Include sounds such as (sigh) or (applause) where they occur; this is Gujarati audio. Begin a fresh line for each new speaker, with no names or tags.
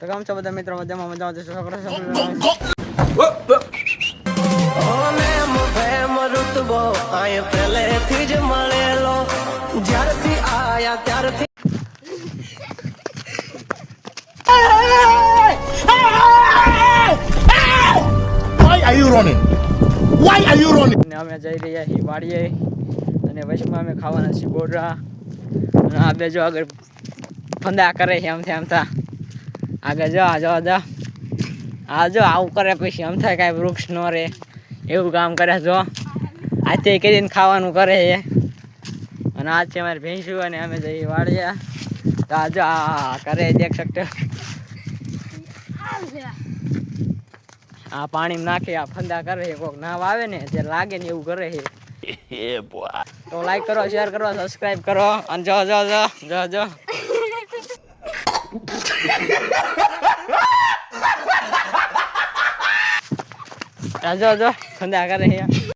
તો કામ છો બધા મિત્રો? મજામાં મજા આવશે છોકરો
Why are you running? Why are you running?
અમે જઈ રહ્યા છીએ વાડીએ. અને વચમાં અમે ખાવાના છીએ ગોડરા અને આ બે જો આગળ ફંદા કરે છે આમથી આમથા. આગળ જો આ જો જો. આ જો આવું કરે પછી આમ થાય કાંઈ વૃક્ષ ન રહે. એવું કામ કરે જો. આજે કરીને ખાવાનું કરે છે. અને આજ છે અમારી ભેંસું અને અમે જઈએ વાળીએ. તો આ જો આ કરે દેખ શકતો આ પાણી નાખી આ ફંદા કરે છે કોઈક નાવ આવે ને જે લાગે ને એવું કરે છે. (laughs) તો લાઈક કરો શેર કરો સબસ્ક્રાઈબ કરો. અને જો જો જો જો જો. જો જો ફંદા કરે છે